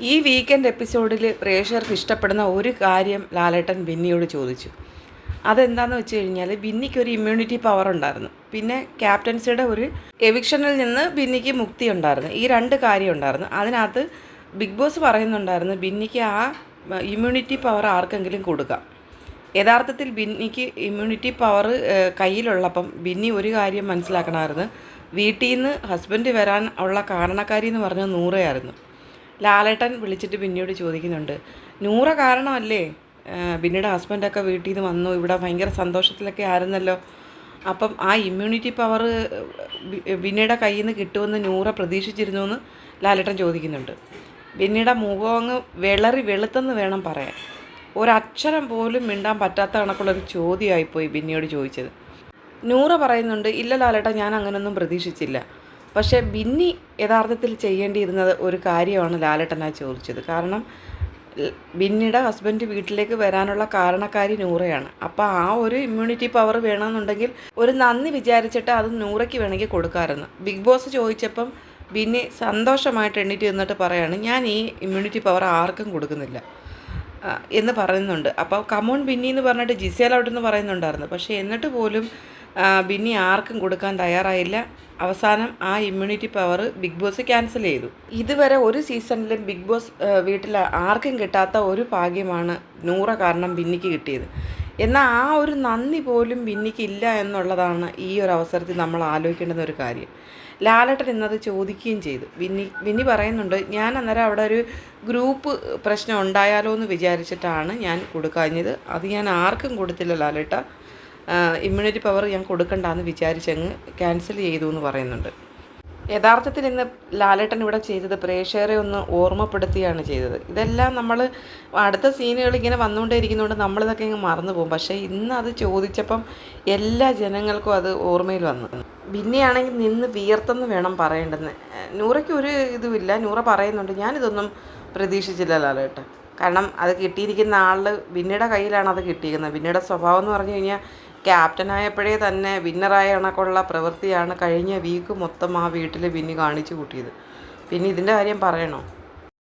ഈ വീക്കെൻഡ് എപ്പിസോഡിൽ പ്രേക്ഷകർക്ക് ഇഷ്ടപ്പെടുന്ന ഒരു കാര്യം ലാലേട്ടൻ ബിന്നിയോട് ചോദിച്ചു. അതെന്താണെന്ന് വെച്ച് കഴിഞ്ഞാൽ ബിന്നിക്ക് ഒരു ഇമ്മ്യൂണിറ്റി പവർ ഉണ്ടായിരുന്നു. പിന്നെ ക്യാപ്റ്റൻസിയുടെ ഒരു എവിക്ഷനിൽ നിന്ന് ബിന്നിക്ക് മുക്തി ഉണ്ടായിരുന്നു. ഈ രണ്ട് കാര്യം ഉണ്ടായിരുന്നു. അതിനകത്ത് ബിഗ് ബോസ് പറയുന്നുണ്ടായിരുന്നു ബിന്നിക്ക് ആ ഇമ്മ്യൂണിറ്റി പവർ ആർക്കെങ്കിലും കൊടുക്കാം. യഥാർത്ഥത്തിൽ ബിന്നിക്ക് ഇമ്മ്യൂണിറ്റി പവർ കയ്യിലുള്ളപ്പം ബിന്നി ഒരു കാര്യം മനസ്സിലാക്കണമായിരുന്നു. വീട്ടിൽ നിന്ന് ഹസ്ബൻഡ് വരാൻ ഉള്ള കാരണക്കാരി എന്ന് പറഞ്ഞാൽ നൂറയായിരുന്നു ലാലേട്ടൻ വിളിച്ചിട്ട് ബിന്നിയോട് ചോദിക്കുന്നുണ്ട്. നൂറ കാരണമല്ലേ? ബിന്നിയുടെ ഹസ്ബൻഡൊക്കെ വീട്ടിൽ നിന്ന് വന്നു. ഇവിടെ ഭയങ്കര സന്തോഷത്തിലൊക്കെ ആയിരുന്നല്ലോ. അപ്പം ആ ഇമ്മ്യൂണിറ്റി പവർ ബിന്നിയുടെ കയ്യിൽ നിന്ന് കിട്ടുമെന്ന് നൂറ പ്രതീക്ഷിച്ചിരുന്നു എന്ന് ലാലേട്ടൻ ചോദിക്കുന്നുണ്ട്. ബിന്നിയുടെ അങ്ങ് വിളറി വെളുത്തെന്ന് വേണം പറയാൻ. ഒരക്ഷരം പോലും മിണ്ടാൻ പറ്റാത്ത കണക്കുള്ളൊരു ചോദ്യമായിപ്പോയി ബിന്നിയോട് ചോദിച്ചത്. നൂറ പറയുന്നുണ്ട് ഇല്ല ലാലേട്ട ഞാൻ അങ്ങനൊന്നും പ്രതീക്ഷിച്ചില്ല. പക്ഷേ ബിന്നി യഥാർത്ഥത്തിൽ ചെയ്യേണ്ടിയിരുന്നത് ഒരു കാര്യമാണ് ലാലേട്ടനാ ചോദിച്ചത്. കാരണം ബിന്നിയുടെ ഹസ്ബൻഡ് വീട്ടിലേക്ക് വരാനുള്ള കാരണക്കാരി നൂറയാണ്. അപ്പോൾ ആ ഒരു ഇമ്മ്യൂണിറ്റി പവർ വേണമെന്നുണ്ടെങ്കിൽ ഒരു നന്ദി വിചാരിച്ചിട്ട് അത് നൂറയ്ക്ക് വേണമെങ്കിൽ കൊടുക്കാമായിരുന്നു. ബിഗ് ബോസ് ചോദിച്ചപ്പം ബിന്നി സന്തോഷമായിട്ട് എണ്ണീറ്റ് നിന്നിട്ട് പറയാണ് ഞാൻ ഈ ഇമ്മ്യൂണിറ്റി പവർ ആർക്കും കൊടുക്കുന്നില്ല. എന്ന് പറയുന്നുണ്ട്. അപ്പോൾ കമോൺ ബിന്നി എന്ന് പറഞ്ഞിട്ട് ജിസേൽ അവിടെ പറയുന്നുണ്ടായിരുന്നു. പക്ഷേ എന്നിട്ട് പോലും ബിന്നി ആർക്കും കൊടുക്കാൻ തയ്യാറായില്ല. അവസാനം ആ immunity power Big Boss cancel ചെയ്തു. ഇതുവരെ ഒരു സീസണിലും ബിഗ് ബോസ് വീട്ടിൽ ആർക്കും കിട്ടാത്ത ഒരു ഭാഗ്യമാണ് നൂറ കാരണം ബിന്നിക്ക് കിട്ടിയത്. എന്നാൽ ആ ഒരു നന്ദി പോലും ബിന്നിക്ക് ഇല്ല എന്നുള്ളതാണ് ഈ ഒരു അവസരത്തിൽ നമ്മൾ ആലോചിക്കേണ്ടുന്ന ഒരു കാര്യം. ലാലട്ടൻ ഇന്നത് ചോദിക്കുകയും ചെയ്തു. ബിന്നി ബിന്നി പറയുന്നുണ്ട് ഞാൻ അന്നേരം അവിടെ ഒരു ഗ്രൂപ്പ് പ്രശ്നം ഉണ്ടായാലോ എന്ന് വിചാരിച്ചിട്ടാണ് ഞാൻ കൊടുക്കാഞ്ഞത്. അത് ഞാൻ ആർക്കും കൊടുത്തില്ല ലാലേട്ട. ഇമ്മ്യൂണിറ്റി പവർ ഞാൻ കൊടുക്കണ്ടെന്ന് വിചാരിച്ചങ്ങ് ക്യാൻസൽ ചെയ്തു എന്ന് പറയുന്നുണ്ട്. യഥാർത്ഥത്തിൽ ഇന്ന് ലാലേട്ടൻ ഇവിടെ ചെയ്തത് പ്രേക്ഷകരെ ഒന്ന് ഓർമ്മപ്പെടുത്തിയാണ് ചെയ്തത്. ഇതെല്ലാം നമ്മൾ അടുത്ത സീനുകൾ ഇങ്ങനെ വന്നുകൊണ്ടേയിരിക്കുന്നതുകൊണ്ട് നമ്മളിതൊക്കെ ഇങ്ങനെ മറന്നു പോകും. പക്ഷേ ഇന്ന് അത് ചോദിച്ചപ്പം എല്ലാ ജനങ്ങൾക്കും അത് ഓർമ്മയിൽ വന്നു. ബിന്നിയാണെങ്കിൽ നിന്ന് വിയർത്തെന്ന് വേണം പറയേണ്ടെന്ന് നൂറയ്ക്ക് ഒരു ഇതുമില്ല. നൂറ പറയുന്നുണ്ട് ഞാനിതൊന്നും പ്രതീക്ഷിച്ചില്ല ലാലേട്ടൻ. കാരണം അത് കിട്ടിയിരിക്കുന്ന ആളിൽ ബിന്നിയുടെ കയ്യിലാണ് അത് കിട്ടിയിരിക്കുന്നത്. ബിന്നിയുടെ സ്വഭാവം എന്ന് പറഞ്ഞു കഴിഞ്ഞാൽ ക്യാപ്റ്റനായപ്പോഴേ തന്നെ വിന്നറായ കണക്കുള്ള പ്രവൃത്തിയാണ് കഴിഞ്ഞ വീക്ക് മൊത്തം ആ വീട്ടിൽ വിന്നി കാണിച്ചു കൂട്ടിയത്. പിന്നെ ഇതിന്റെ കാര്യം പറയണോ?